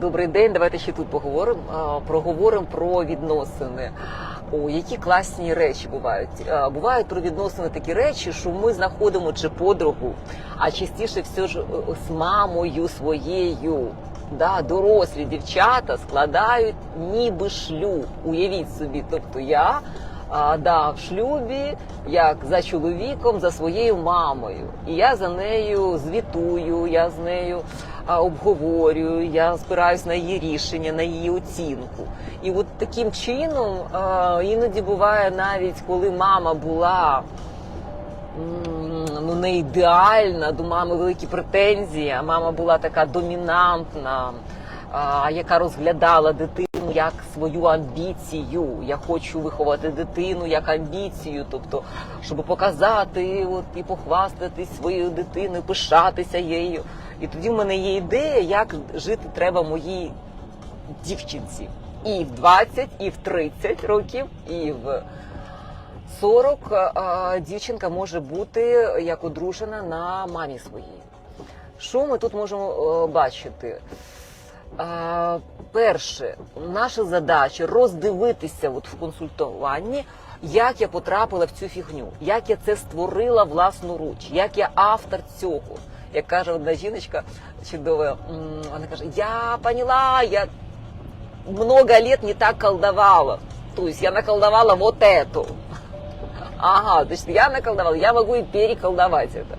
Добрий день, давайте ще тут поговоримо. Проговоримо про відносини. О, які класні речі бувають. Бувають про відносини такі речі, що ми знаходимо чи подругу, а частіше все ж е, з мамою своєю. Да, дорослі дівчата складають ніби шлюб. Уявіть собі, тобто я а, да, в шлюбі, як за чоловіком, за своєю мамою. І я за нею звітую, я з нею обговорюю, я спираюсь на її рішення, на її оцінку. І от таким чином іноді буває навіть, коли мама була. Ну, не ідеальна, до мами великі претензії. а Мама була така домінантна, а, яка розглядала дитину як свою амбіцію. Я хочу виховати дитину як амбіцію, тобто, щоб показати от, і похвастатись своєю дитиною, пишатися її. І тоді в мене є ідея, як жити треба моїй дівчинці. І в 20, і в 30 років, і в 40 а, дівчинка може бути як одружена на мамі своїй. Що ми тут можемо е, бачити? Перше, наша задача роздивитися от в консультуванні, як я потрапила в цю фігню, як я це створила власноруч, як я автор цього. Як каже одна жіночка чудова, вона каже: Я поняла, я много лет не так колдовала. То есть я наколдовала вот эту. Ага, значить, я наколдовала, я можу і переколдувати це.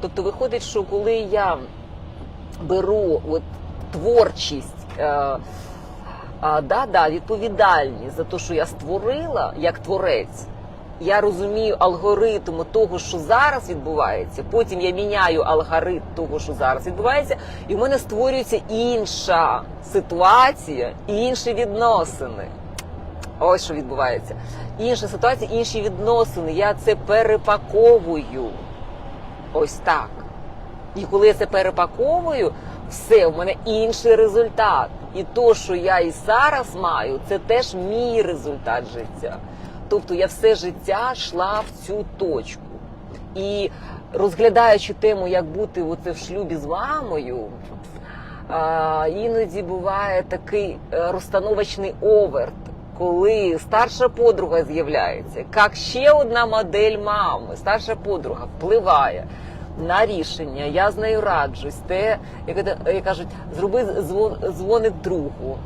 Тобто виходить, що коли я беру от, творчість, е, а, да, да, відповідальність за те, що я створила як творець, я розумію алгоритм того, що зараз відбувається. Потім я міняю алгоритм того, що зараз відбувається, і в мене створюється інша ситуація, інші відносини. Ось що відбувається. Інша ситуація, інші відносини. Я це перепаковую. Ось так. І коли я це перепаковую, все, в мене інший результат. І то, що я і зараз маю, це теж мій результат життя. Тобто я все життя йшла в цю точку. І розглядаючи тему, як бути оце в шлюбі з мамою, іноді буває такий е, розстановочний оверт, коли старша подруга з'являється, як ще одна модель мами, старша подруга впливає на рішення, я з нею раджусь. Те, як, кажуть, зроби дзвон- дзвоник другу,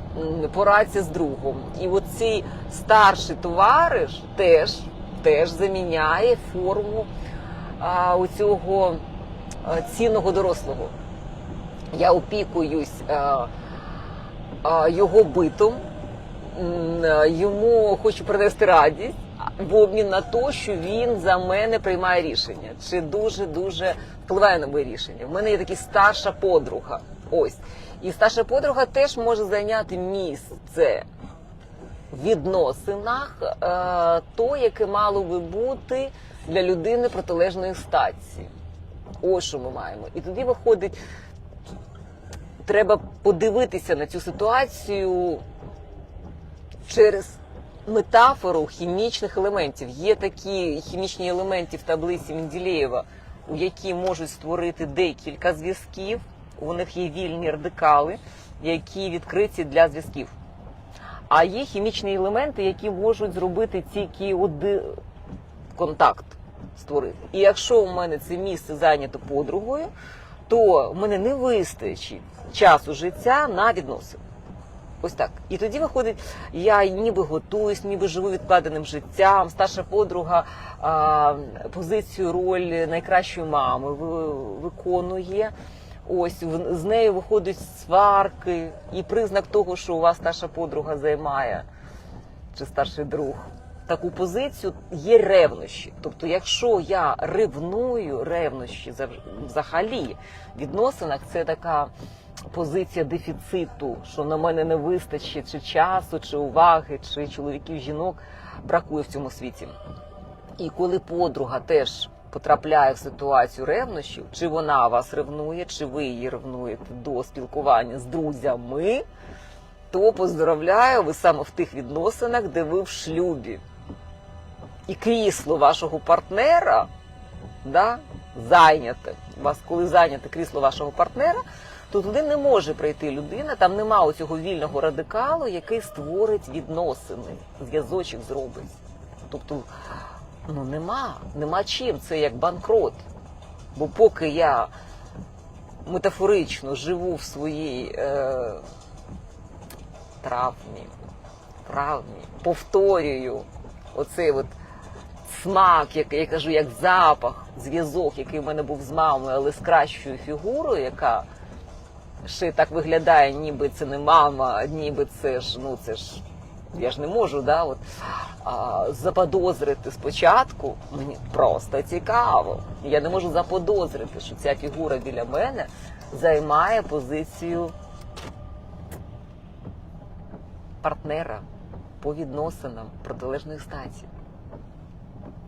порадься з другом. І оцей старший товариш теж, теж заміняє форму а, у цього а, цінного дорослого. Я опікуюсь а, а, його битом, йому хочу принести радість в обмін на те, що він за мене приймає рішення, чи дуже дуже впливає на моє рішення. В мене є така старша подруга. Ось. І старша подруга теж може зайняти місце в відносинах, е, то, яке мало би бути для людини протилежної статі. Ось що ми маємо. І тоді виходить, треба подивитися на цю ситуацію через метафору хімічних елементів. Є такі хімічні елементи в таблиці Менделєєва, у які можуть створити декілька зв'язків. У них є вільні радикали, які відкриті для зв'язків. А є хімічні елементи, які можуть зробити тільки один контакт створити. І якщо у мене це місце зайнято подругою, то в мене не вистачить часу життя на відносини. Ось так. І тоді виходить, я ніби готуюсь, ніби живу відкладеним життям. Старша подруга а, позицію роль найкращої мами виконує. Ось в- з нею виходять сварки, і признак того, що у вас старша подруга займає чи старший друг таку позицію, є ревнощі. Тобто, якщо я ревную, ревнощі взагалі в відносинах це така позиція дефіциту, що на мене не вистачить чи часу, чи уваги, чи чоловіків, жінок бракує в цьому світі. І коли подруга теж потрапляє в ситуацію ревнощів, чи вона вас ревнує, чи ви її ревнуєте до спілкування з друзями, то поздравляю, ви саме в тих відносинах, де ви в шлюбі. І крісло вашого партнера да, зайняте. У вас, коли зайняте крісло вашого партнера, то туди не може прийти людина, там нема оцього вільного радикалу, який створить відносини, зв'язочок зробить. Тобто, ну нема, нема чим, це як банкрот. Бо поки я метафорично живу в своїй е, травмі, травмі, повторюю оцей от смак, як я кажу, як запах, зв'язок, який в мене був з мамою, але з кращою фігурою, яка ще так виглядає, ніби це не мама, ніби це ж, ну це ж. Я ж не можу, да, от, а, заподозрити спочатку. Мені просто цікаво. Я не можу заподозрити, що ця фігура біля мене займає позицію партнера по відносинам протилежної статі.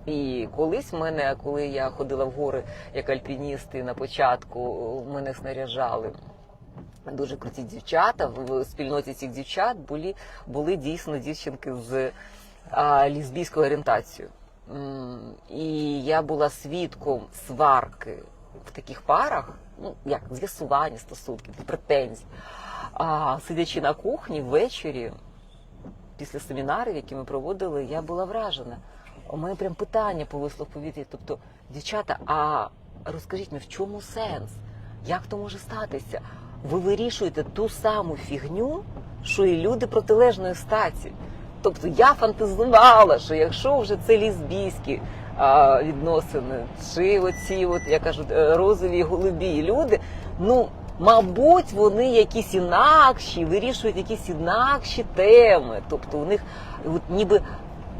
І колись мене, коли я ходила в гори як альпініст, і на початку мене снаряжали дуже круті дівчата. В спільноті цих дівчат були, були дійсно дівчинки з а, лесбійською орієнтацією. І я була свідком сварки в таких парах, ну як з'ясування стосунків, претензій. А сидячи на кухні ввечері, після семінарів, які ми проводили, я була вражена. У мене прям питання повисло в повітрі. Тобто, дівчата, а розкажіть мені, в чому сенс? Як то може статися? Ви вирішуєте ту саму фігню, що і люди протилежної статі. Тобто я фантазувала, що якщо вже це лісбійські а, відносини, чи оці, от я кажу, е, розові голубі люди, ну мабуть, вони якісь інакші, вирішують якісь інакші теми. Тобто у них от ніби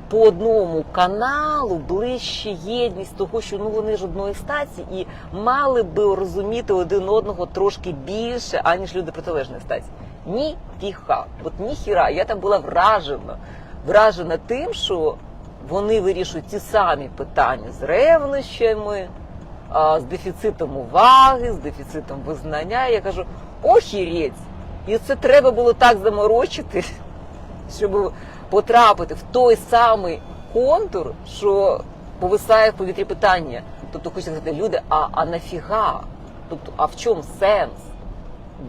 по одному каналу ближче єдність того, що ну вони ж одної статі і мали би розуміти один одного трошки більше, аніж люди протилежної статі. Ніфіха, от ніхіра. Я там була вражена, вражена тим, що вони вирішують ті самі питання з ревнощами, з дефіцитом уваги, з дефіцитом визнання. Я кажу, охірець! І це треба було так заморочити, щоб потрапити в той самий контур, що повисає в повітрі питання. Тобто хочеться сказати, люди, а, а нафіга? Тобто, а в чому сенс?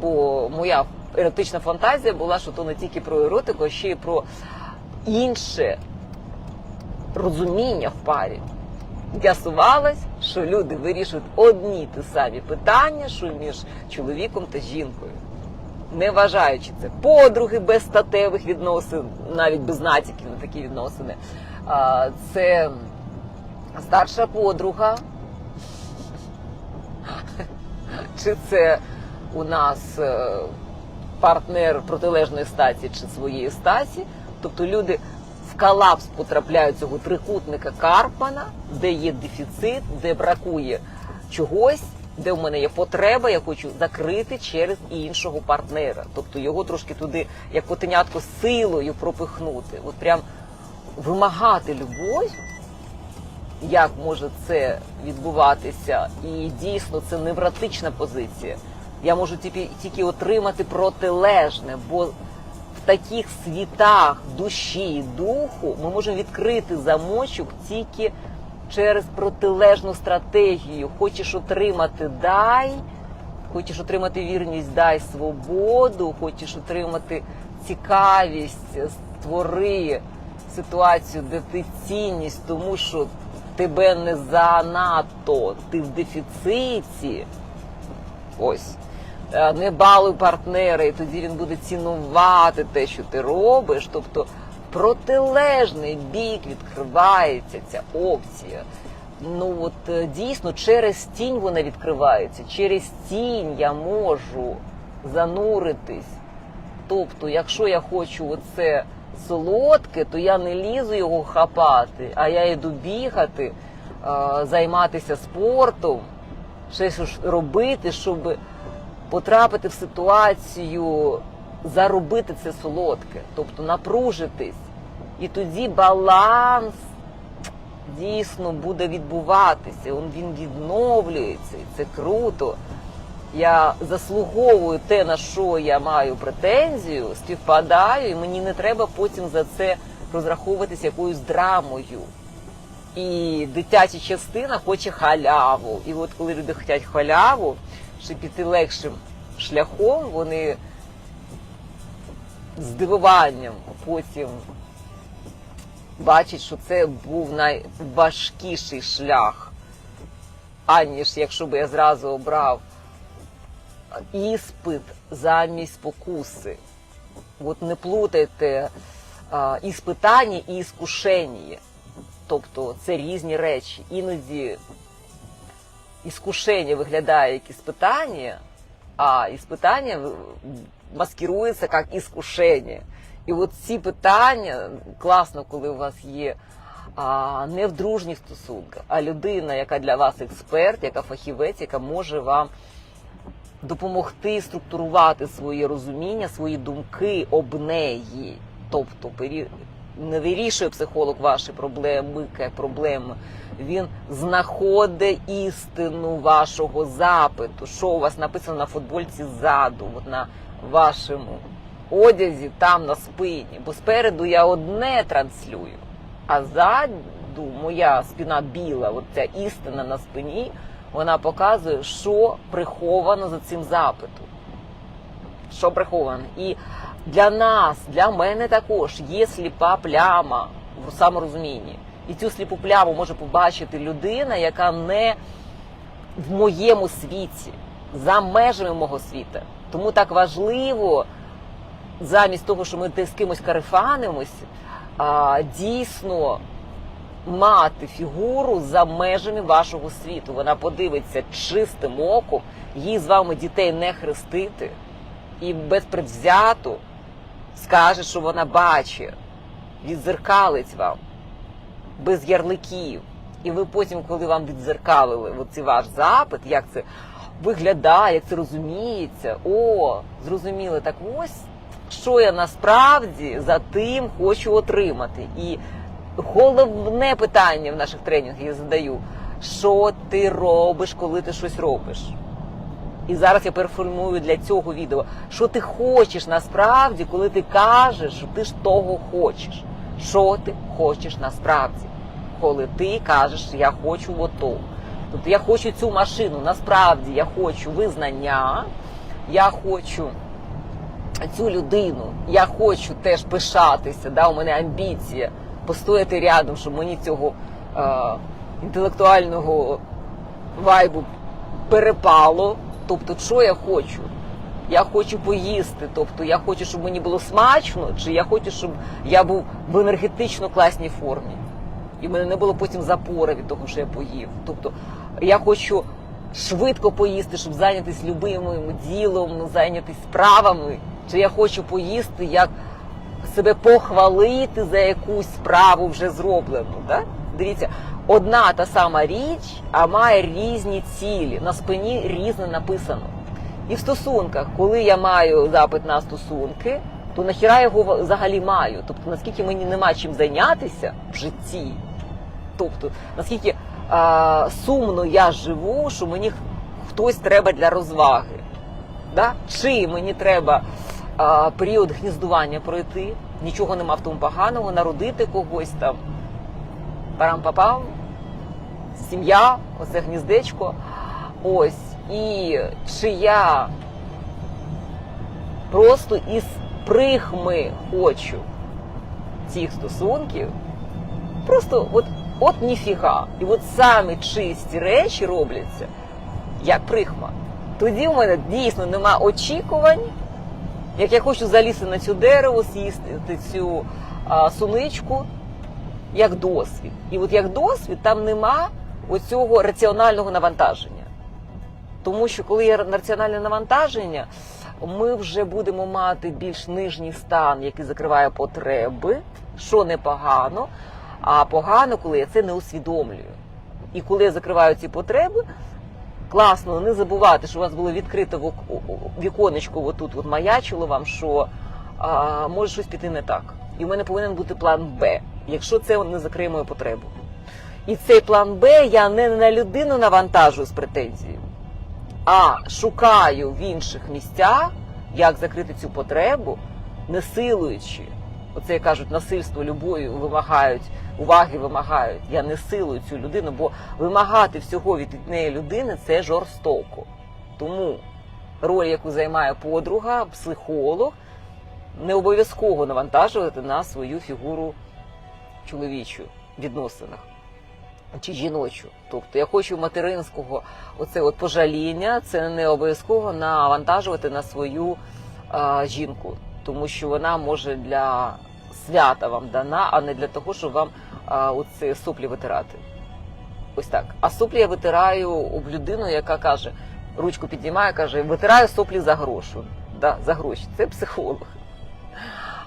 Бо моя еротична фантазія була, що то не тільки про еротику, а ще й про інше розуміння в парі. З'ясувалось, що люди вирішують одні ті самі питання, що між чоловіком та жінкою не вважаючи це подруги без статевих відносин, навіть без натяків на такі відносини. Це старша подруга, чи це у нас е, партнер протилежної статі чи своєї статі. Тобто люди в колапс потрапляють цього трикутника Карпана, де є дефіцит, де бракує чогось де в мене є потреба, я хочу закрити через іншого партнера. Тобто його трошки туди, як котенятко, силою пропихнути. От прям вимагати любов, як може це відбуватися, і дійсно це невротична позиція. Я можу тільки, тільки отримати протилежне, бо в таких світах душі і духу ми можемо відкрити замочок тільки через протилежну стратегію. Хочеш отримати дай, хочеш отримати вірність, дай свободу, хочеш отримати цікавість, створи ситуацію, де ти цінність, тому що тебе не занадто, ти в дефіциті. Ось. Е, Не балуй партнера, і тоді він буде цінувати те, що ти робиш. Тобто протилежний бік відкривається ця опція. Ну от е, дійсно через тінь вона відкривається. Через тінь я можу зануритись. Тобто, якщо я хочу оце солодке, то я не лізу його хапати, а я йду бігати, займатися спортом, щось робити, щоб потрапити в ситуацію, заробити це солодке, тобто напружитись. І тоді баланс дійсно буде відбуватися. Він відновлюється, і це круто. Я заслуговую те, на що я маю претензію, співпадаю, і мені не треба потім за це розраховуватися якоюсь драмою. І дитяча частина хоче халяву. І от коли люди хочуть халяву, щоб піти легшим шляхом, вони здивуванням потім бачать, що це був найважкіший шлях, аніж якщо б я зразу обрав іспит замість спокуси. От не плутайте а, іспитання і іскушення. Тобто це різні речі. Іноді іскушення виглядає як іспитання, а іспитання маскирується як іскушення. І от ці питання класно, коли у вас є а, не в дружніх стосунках, а людина, яка для вас експерт, яка фахівець, яка може вам допомогти структурувати своє розуміння, свої думки об неї. Тобто не вирішує психолог ваші проблеми, проблеми. Він знаходить істину вашого запиту. Що у вас написано на футбольці ззаду, на вашому одязі, там на спині. Бо спереду я одне транслюю, а ззаду моя спина біла, от ця істина на спині, вона показує, що приховано за цим запитом. Що приховано. І для нас, для мене також є сліпа пляма в саморозумінні. І цю сліпу пляму може побачити людина, яка не в моєму світі, за межами мого світу. Тому так важливо, замість того, що ми з кимось карифанимось, дійсно мати фігуру за межами вашого світу. Вона подивиться чистим оком, їй з вами дітей не хрестити і безпредвзято скаже, що вона бачить, відзеркалить вам без ярликів. І ви потім, коли вам відзеркалили оцей ваш запит, як це виглядає, як це розуміється, о, зрозуміли, так ось що я насправді за тим хочу отримати. І головне питання в наших тренінгах я задаю: що ти робиш, коли ти щось робиш? І зараз я переформую для цього відео, що ти хочеш насправді, коли ти кажеш, що ти ж того хочеш. Що ти хочеш насправді, коли ти кажеш, я хочу ото. Тобто я хочу цю машину, насправді я хочу визнання, я хочу цю людину, я хочу теж пишатися, да, у мене амбіція постояти рядом, щоб мені цього е, інтелектуального вайбу перепало. Тобто, що я хочу? Я хочу поїсти, тобто я хочу, щоб мені було смачно, чи я хочу, щоб я був в енергетично класній формі. І в мене не було потім запора від того, що я поїв. Тобто я хочу швидко поїсти, щоб зайнятися любимим ділом, зайнятися справами. Чи я хочу поїсти, як себе похвалити за якусь справу вже зроблену. Да? Дивіться, одна та сама річ, а має різні цілі. На спині різне написано. І в стосунках, коли я маю запит на стосунки, то нахіра його взагалі маю. Тобто, наскільки мені нема чим зайнятися в житті, тобто наскільки а, сумно я живу, що мені хтось треба для розваги. Да? Чи мені треба а, період гніздування пройти, нічого нема в тому поганого, народити когось там, парам-папам, сім'я, оце гніздечко. Ось. І чи я просто із прихми хочу цих стосунків, просто от, от ніфіга. І от самі чисті речі робляться, як прихма. Тоді в мене дійсно нема очікувань, як я хочу залізти на цю дерево, з'їсти цю а, суничку, як досвід. І от як досвід там нема оцього раціонального навантаження. Тому що коли є раціональне навантаження, ми вже будемо мати більш нижній стан, який закриває потреби, що непогано, а погано, коли я це не усвідомлюю. І коли я закриваю ці потреби, класно не забувати, що у вас було відкрите віконечко, отут от маячило вам, що а, може щось піти не так. І в мене повинен бути план Б, якщо це не закриє мою потребу. І цей план Б я не на людину навантажую з претензією, а шукаю в інших місцях, як закрити цю потребу, не силуючи. Оце як кажуть, насильство любою вимагають, уваги вимагають. Я не силую цю людину, бо вимагати всього від неї людини це жорстоко. Тому роль, яку займає подруга, психолог, не обов'язково навантажувати на свою фігуру чоловічу в відносинах чи жіночу. Тобто я хочу материнського оце от пожаління, це не обов'язково навантажувати на свою а, жінку, тому що вона може для свята вам дана, а не для того, щоб вам а, оце соплі витирати. Ось так. А соплі я витираю об людину, яка каже, ручку піднімає, каже, витираю соплі за грошу. Да, за гроші. Це психолог.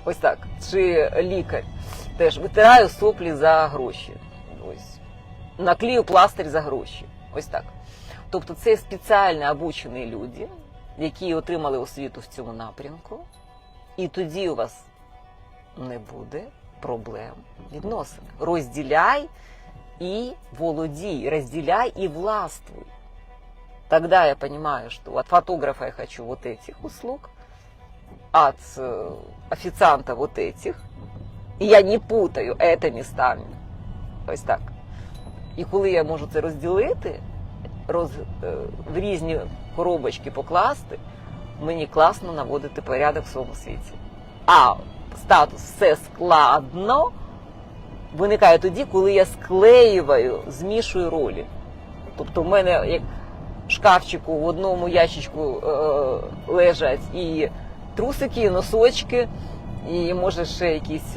Ось так. Чи лікар. Теж витираю соплі за гроші. Ось. Наклею пластир за гроші. Ось так. Тобто це спеціально обучені люди, які отримали освіту в цьому напрямку, і тоді у вас не буде проблем відносин. Розділяй и володей, разделяй и властвуй. Тогда я понимаю, что от фотографа я хочу вот этих услуг, от э, официанта вот этих, і я не путаю это местами. Ось так. І коли я можу це розділити, роз, е, в різні коробочки покласти, мені класно наводити порядок в своєму світі. А статус все складно виникає тоді, коли я склеюваю, змішую ролі. Тобто в мене як шкафчику в одному ящичку е, лежать і трусики, і носочки, і може ще якісь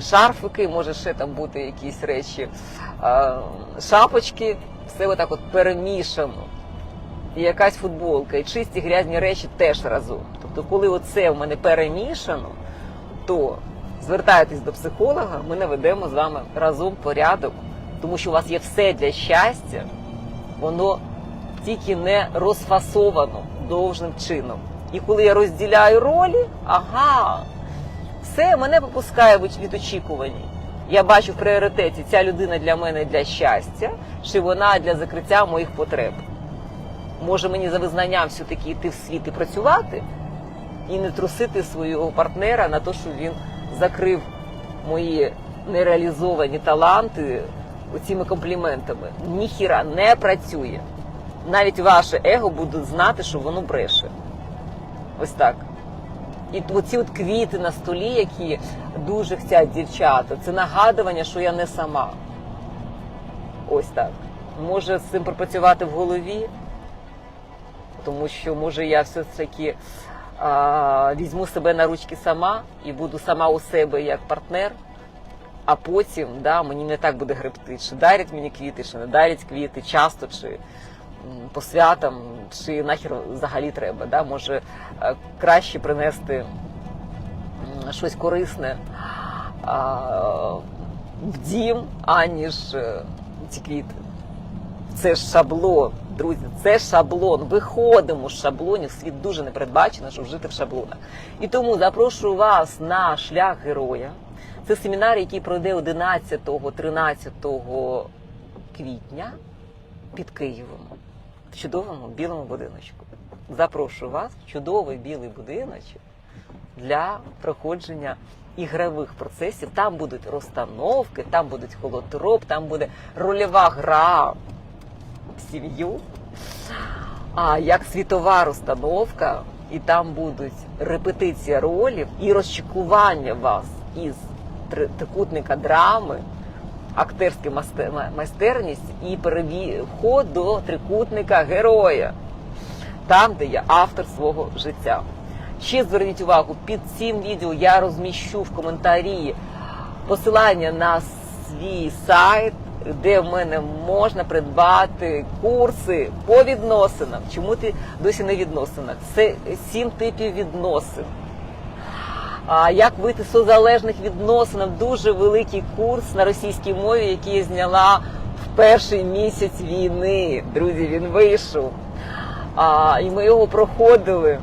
шарфики, може ще там бути якісь речі, е, шапочки, все отак от перемішано. І якась футболка, і чисті грязні речі теж разом. Тобто, коли оце в мене перемішано, то звертайтесь до психолога, ми наведемо з вами разом порядок, тому що у вас є все для щастя, воно тільки не розфасовано довжним чином. І коли я розділяю ролі, ага, все мене попускає від очікувань. Я бачу в пріоритеті ця людина для мене для щастя, чи вона для закриття моїх потреб. Може мені за визнанням все-таки йти в світ і працювати, і не трусити свого партнера на те, що він закрив мої нереалізовані таланти оціми компліментами. Ніхіра не працює. Навіть ваше его буде знати, що воно бреше. Ось так. І оці от квіти на столі, які дуже хочуть дівчата, це нагадування, що я не сама. Ось так. Може з цим пропрацювати в голові, тому що може я все ж таки а, візьму себе на ручки сама і буду сама у себе як партнер, а потім да, мені не так буде гребти, чи дарять мені квіти, чи не дарять квіти, часто, чи по святам, чи нахер взагалі треба. Да? Може е, краще принести щось корисне а, в дім, аніж е, ці квіти. Це ж шаблон, друзі, це шаблон. Виходимо з шаблонів. Світ дуже непередбачено, щоб жити в шаблонах. І тому запрошую вас на шлях героя. Це семінар, який пройде 11-13 квітня під Києвом в чудовому білому будиночку. Запрошую вас в чудовий білий будиночок для проходження ігрових процесів. Там будуть розстановки, там будуть холотроп, там буде рольова гра сім'ю. А як світова розстановка, і там будуть репетиція ролів і розчекування вас із трикутника драми, актерська майстерність і переві- до трикутника героя, там, де я автор свого життя. Ще зверніть увагу, під цим відео я розміщу в коментарі посилання на свій сайт, де в мене можна придбати курси по відносинам. Чому ти досі не в відносинах? Це сім типів відносин. А як вийти з созалежних відносин? Дуже великий курс на російській мові, який я зняла в перший місяць війни. Друзі, він вийшов. А, і ми його проходили.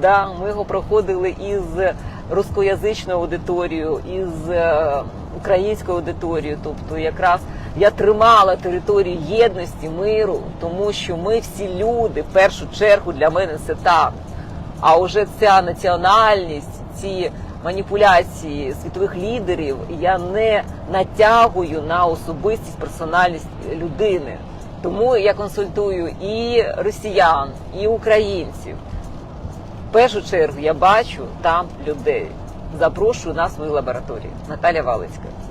Да, ми його проходили із рускоязичною аудиторією, із е, українською аудиторією. Тобто, якраз я тримала територію єдності, миру, тому що ми всі люди, в першу чергу для мене це так. А вже ця національність, ці маніпуляції світових лідерів я не натягую на особистість, персональність людини. Тому я консультую і росіян, і українців. В першу чергу я бачу там людей. Запрошую на свою лабораторію. Наталя Валицька.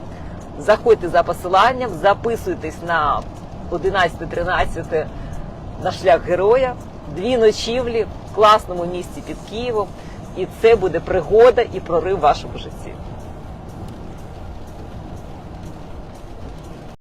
Заходьте за посиланням, записуйтесь на 11-13 на шлях героя, дві ночівлі в класному місті під Києвом. І це буде пригода і прорив в вашому житті.